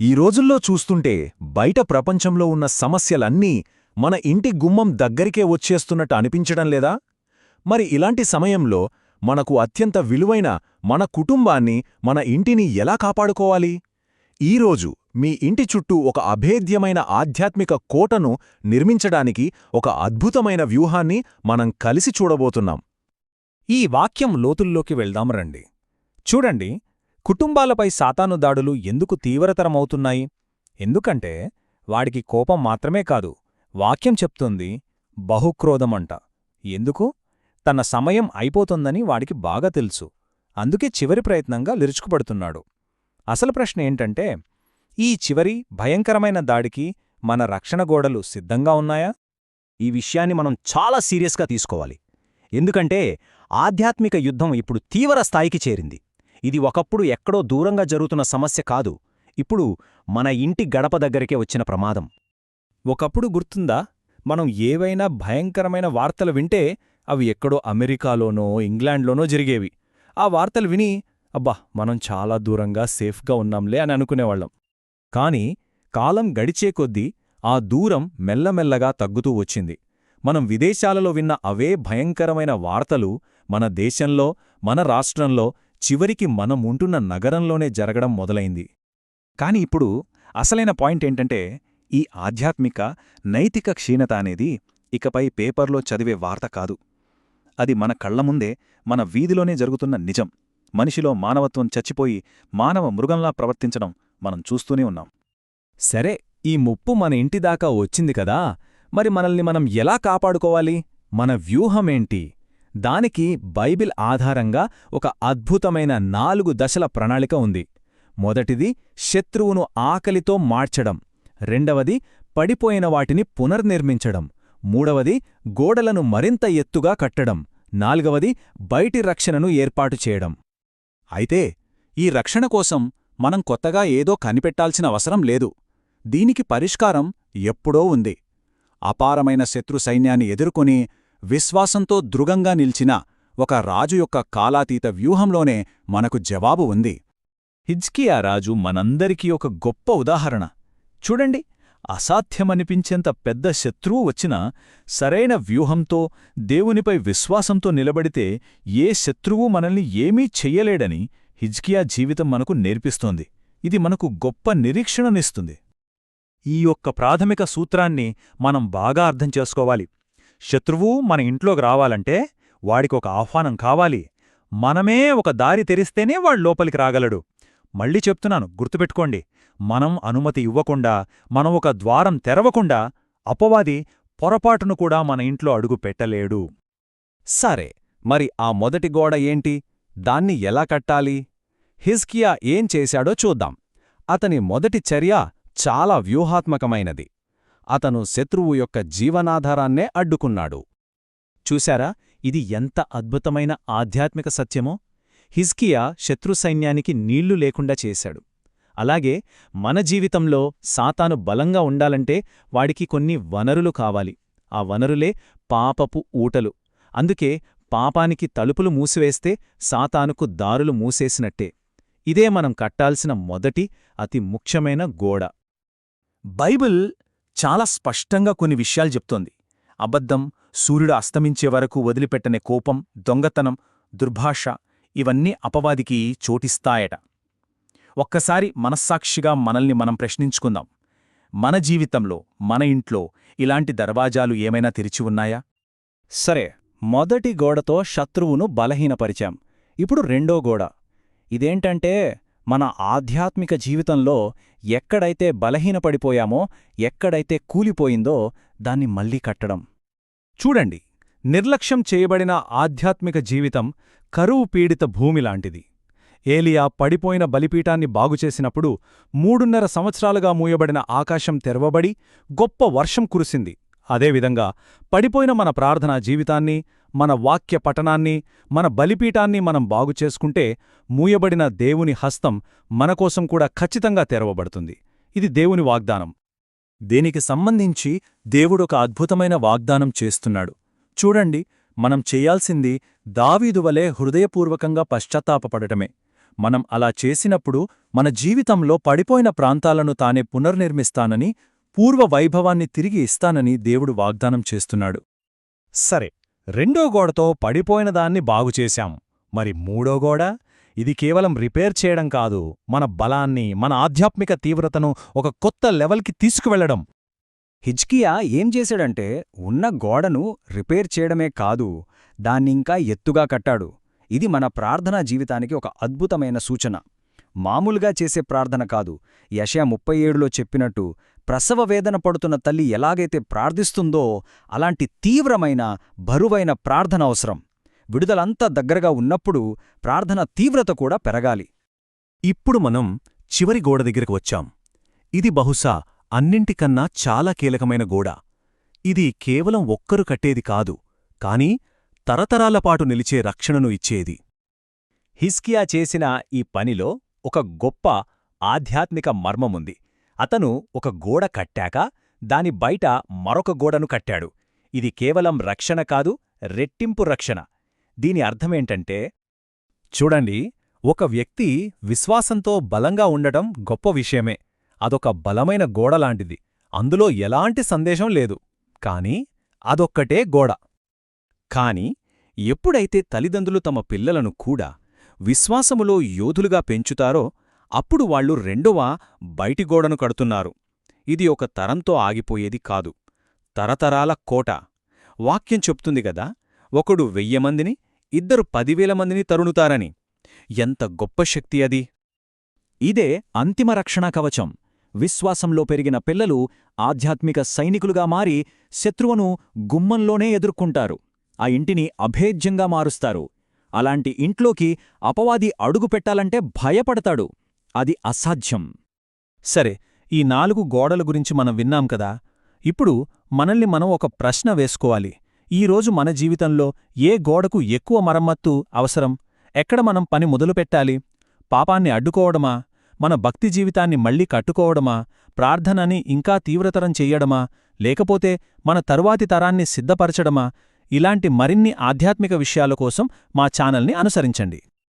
ఈ రోజుల్లో చూస్తుంటే బయట ప్రపంచంలో ఉన్న సమస్యలన్నీ మన ఇంటి గుమ్మం దగ్గరికే వచ్చేస్తున్నట్టు అనిపించడం లేదా? మరి ఇలాంటి సమయంలో మనకు అత్యంత విలువైన మన కుటుంబాన్ని మన ఇంటిని ఎలా కాపాడుకోవాలి? ఈరోజు మీ ఇంటి చుట్టూ ఒక అభేద్యమైన ఆధ్యాత్మిక కోటను నిర్మించడానికి ఒక అద్భుతమైన వ్యూహాన్ని మనం కలిసి చూడబోతున్నాం. ఈ వాక్యం లోతుల్లోకి వెళ్దాం రండి. చూడండి. కుటుంబాలపై సాతాను దాడులు ఎందుకు తీవ్రతరమవుతున్నాయి? ఎందుకంటే వాడికి కోపం మాత్రమే కాదు వాక్యం చెప్తుంది బహుక్రోధమంట. ఎందుకు? తన సమయం అయిపోతుందని వాడికి బాగా తెలుసు. అందుకే చివరి ప్రయత్నంగా లిరుచుకుపడుతున్నాడు. అసలు ప్రశ్న ఏంటంటే ఈ చివరి భయంకరమైన దాడికి మన రక్షణ గోడలు సిద్ధంగా ఉన్నాయా? ఈ విషయాన్ని మనం చాలా సీరియస్గా తీసుకోవాలి. ఎందుకంటే ఆధ్యాత్మిక యుద్ధం ఇప్పుడు తీవ్ర స్థాయికి చేరింది. ఇది ఒకప్పుడు ఎక్కడో దూరంగా జరుగుతున్న సమస్య కాదు. ఇప్పుడు మన ఇంటి గడప దగ్గరికే వచ్చిన ప్రమాదం. ఒకప్పుడు గుర్తుందా? మనం ఏవైనా భయంకరమైన వార్తలు వింటే అవి ఎక్కడో అమెరికాలోనో ఇంగ్లాండ్లోనో జరిగేవి. ఆ వార్తలు విని అబ్బా మనం చాలా దూరంగా సేఫ్గా ఉన్నాంలే అని అనుకునేవాళ్ళం కాని కాలం గడిచే కొద్దీ ఆ దూరం మెల్లమెల్లగా తగ్గుతూ వచ్చింది. మనం విదేశాలలో విన్న అవే భయంకరమైన వార్తలు మన దేశంలో మన రాష్ట్రంలో చివరికి మనం ఉంటున్న నగరంలోనే జరగడం మొదలైంది. కాని ఇప్పుడు అసలైన పాయింట్ ఏంటంటే ఈ ఆధ్యాత్మిక నైతిక క్షీణత అనేది ఇకపై పేపర్లో చదివే వార్త కాదు. అది మన కళ్ళముందే మన వీధిలోనే జరుగుతున్న నిజం. మనిషిలో మానవత్వం చచ్చిపోయి మానవ మృగంలా ప్రవర్తించడం మనం చూస్తూనే ఉన్నాం. సరే ఈ ముప్పు మన ఇంటిదాకా వచ్చింది కదా మరి మనల్ని మనం ఎలా కాపాడుకోవాలి? మన వ్యూహమేంటి? దానికి బైబిల్ ఆధారంగా ఒక అద్భుతమైన నాలుగు దశల ప్రణాళిక ఉంది. మొదటిది శత్రువును ఆకలితో మార్చడం. రెండవది పడిపోయిన వాటిని పునర్నిర్మించడం. మూడవది గోడలను మరింత ఎత్తుగా కట్టడం. నాలుగవది బయటి రక్షణను ఏర్పాటు చేయడం. అయితే ఈ రక్షణ కోసం మనం కొత్తగా ఏదో కనిపెట్టాల్సిన అవసరం లేదు. దీనికి పరిష్కారం ఎప్పుడో ఉంది. అపారమైన శత్రు సైన్యాన్ని ఎదుర్కొని విశ్వాసంతో దృఢంగా నిల్చిన ఒక రాజు యొక్క కాలాతీత వ్యూహంలోనే మనకు జవాబు ఉంది. హిజ్కియా రాజు మనందరికీ ఒక గొప్ప ఉదాహరణ. చూడండి అసాధ్యమనిపించేంత పెద్ద శత్రువు వచ్చినా సరైన వ్యూహంతో దేవునిపై విశ్వాసంతో నిలబడితే ఏ శత్రువు మనల్ని ఏమీ చెయ్యలేడని హిజ్కియా జీవితం మనకు నేర్పిస్తోంది. ఇది మనకు గొప్ప నిరీక్షణనిస్తుంది. ఈ యొక్క ప్రాథమిక సూత్రాన్ని మనం బాగా అర్థం చేసుకోవాలి. శత్రువు మన ఇంట్లోకి రావాలంటే వాడికొక ఆహ్వానం కావాలి. మనమే ఒక దారి తెరిస్తేనే వాడు లోపలికి రాగలడు. మళ్ళీ చెప్తున్నాను గుర్తుపెట్టుకోండి. మనం అనుమతి ఇవ్వకుండా మనం ఒక ద్వారం తెరవకుండా అపవాది పొరపాటును కూడా మన ఇంట్లో అడుగు పెట్టలేడు. సరే మరి ఆ మొదటి గోడ ఏంటి? దాన్ని ఎలా కట్టాలి? హిజ్కియా ఏం చేశాడో చూద్దాం. అతని మొదటి చర్య చాలా వ్యూహాత్మకమైనది. అతను శత్రువు యొక్క జీవనాధారాన్నే అడ్డుకున్నాడు. చూశారా? ఇది ఎంత అద్భుతమైన ఆధ్యాత్మిక సత్యమో! హిజ్కియా శత్రు సైన్యానికి నీళ్ళు లేకుండా చేశాడు. అలాగే మన జీవితంలో సాతాను బలంగా ఉండాలంటే వాడికి కొన్ని వనరులు కావాలి. ఆ వనరులే పాపపు ఊటలు. అందుకే పాపానికి తలుపులు మూసివేస్తే సాతానుకు దారులు మూసేసినట్టే. ఇదే మనం కట్టాల్సిన మొదటి అతి ముఖ్యమైన గోడ. బైబిల్ చాలా స్పష్టంగా కొన్ని విషయాలు చెప్తోంది. అబద్ధం సూర్యుడు అస్తమించే వరకు వదిలిపెట్టనే కోపం దొంగతనం దుర్భాష ఇవన్నీ అపవాదికి చోటిస్తాయట. ఒక్కసారి మనస్సాక్షిగా మనల్ని మనం ప్రశ్నించుకుందాం. మన జీవితంలో మన ఇంట్లో ఇలాంటి దర్వాజాలు ఏమైనా తెరిచి ఉన్నాయా? సరే మొదటి గోడతో శత్రువును బలహీనపరిచాం. ఇప్పుడు రెండో గోడ. ఇదేంటంటే మన ఆధ్యాత్మిక జీవితంలో ఎక్కడైతే బలహీనపడిపోయామో ఎక్కడైతే కూలిపోయిందో దాన్ని మళ్ళీ కట్టడం. చూడండి నిర్లక్ష్యం చేయబడిన ఆధ్యాత్మిక జీవితం కరువు పీడిత భూమిలాంటిది ఏలియా పడిపోయిన బలిపీఠాన్ని బాగుచేసినప్పుడు మూడున్నర సంవత్సరాలుగా మూయబడిన ఆకాశం తెరవబడి గొప్ప వర్షం కురిసింది. అదేవిధంగా పడిపోయిన మన ప్రార్థనా జీవితాన్ని మన వాక్య పఠనాన్ని మన బలిపీఠాన్ని మనం బాగుచేసుకుంటే మూయబడిన దేవుని హస్తం మనకోసం కూడా ఖచ్చితంగా తెరవబడుతుంది. ఇది దేవుని వాగ్దానం. దీనికి సంబంధించి దేవుడొక అద్భుతమైన వాగ్దానం చేస్తున్నాడు. చూడండి మనం చేయాల్సింది దావీదువలే హృదయపూర్వకంగా పశ్చాత్తాపపడటమే. మనం అలా చేసినప్పుడు మన జీవితంలో పడిపోయిన ప్రాంతాలను తానే పునర్నిర్మిస్తానని పూర్వ వైభవాన్ని తిరిగి ఇస్తానని దేవుడు వాగ్దానం చేస్తున్నాడు. సరే రెండో గోడతో పడిపోయిన దాన్ని బాగుచేశాం మరి మూడో గోడ? ఇది కేవలం రిపేర్ చేయడం కాదు మన బలాన్ని మన ఆధ్యాత్మిక తీవ్రతను ఒక కొత్త లెవెల్కి తీసుకువెళ్ళడం హిజ్కియా ఏం చేశాడంటే ఉన్న గోడను రిపేర్ చేయడమే కాదు దాన్నింకా ఎత్తుగా కట్టాడు. ఇది మన ప్రార్థనా జీవితానికి ఒక అద్భుతమైన సూచన. మామూలుగా చేసే ప్రార్థన కాదు యషయా ముప్పై ఏడులో చెప్పినట్టు ప్రసవ వేదన పడుతున్న తల్లి ఎలాగైతే ప్రార్థిస్తుందో అలాంటి తీవ్రమైన బరువైన ప్రార్థన అవసరం. విడుదలంతా దగ్గరగా ఉన్నప్పుడు ప్రార్థన తీవ్రత కూడా పెరగాలి. ఇప్పుడు మనం చివరి గోడ దగ్గరకు వచ్చాం. ఇది బహుశా అన్నింటికన్నా చాలా కీలకమైన గోడ. ఇది కేవలం ఒక్కరు కట్టేది కాదు కాని తరతరాలపాటు నిలిచే రక్షణను ఇచ్చేది. హిస్కియా చేసిన ఈ పనిలో ఒక గొప్ప ఆధ్యాత్మిక మర్మముంది. అతను ఒక గోడ కట్టాక దాని బయట మరొక గోడను కట్టాడు. ఇది కేవలం రక్షణ కాదు రెట్టింపు రక్షణ. దీని అర్థమేంటంటే చూడండి ఒక వ్యక్తి విశ్వాసంతో బలంగా ఉండటం గొప్ప విషయమే. అదొక బలమైన గోడలాంటిది అందులో ఎలాంటి సందేశం లేదు. కాని అదొక్కటే గోడ. కాని ఎప్పుడైతే తల్లిదండ్రులు తమ పిల్లలను కూడా విశ్వాసములో యోధులుగా పెంచుతారో అప్పుడు వాళ్ళు రెండవ బయటి గోడను కడుతున్నారు. ఇది ఒక తరంతో ఆగిపోయేది కాదు. తరతరాల కోట. వాక్యం చెప్తుంది గదా ఒకడు వెయ్యమందిని ఇద్దరు పదివేల మందిని తరుణుతారని. ఎంత గొప్ప శక్తి అది! ఇదే అంతిమ రక్షణ కవచం. విశ్వాసంలో పెరిగిన పిల్లలు ఆధ్యాత్మిక సైనికులుగా మారి శత్రువును గుమ్మంలోనే ఎదుర్కొంటారు. ఆ ఇంటిని అభేద్యంగా మారుస్తారు. అలాంటి ఇంట్లోకి అపవాది అడుగు పెట్టాలంటే భయపడతాడు. అది అసాధ్యం. సరే ఈ నాలుగు గోడల గురించి మనం విన్నాం కదా ఇప్పుడు మనల్ని మనం ఒక ప్రశ్న వేసుకోవాలి. ఈరోజు మన జీవితంలో ఏ గోడకు ఎక్కువ మరమ్మత్తు అవసరం? ఎక్కడ మనం పని మొదలుపెట్టాలి? పాపాన్ని అడ్డుకోవడమా? మన భక్తి జీవితాన్ని మళ్ళీ కట్టుకోవడమా? ప్రార్థనని ఇంకా తీవ్రతరం చెయ్యడమా లేకపోతే మన తరువాతి తరాన్ని సిద్ధపరచడమా? ఇలాంటి మరిన్ని ఆధ్యాత్మిక విషయాల కోసం మా ఛానల్ని అనుసరించండి.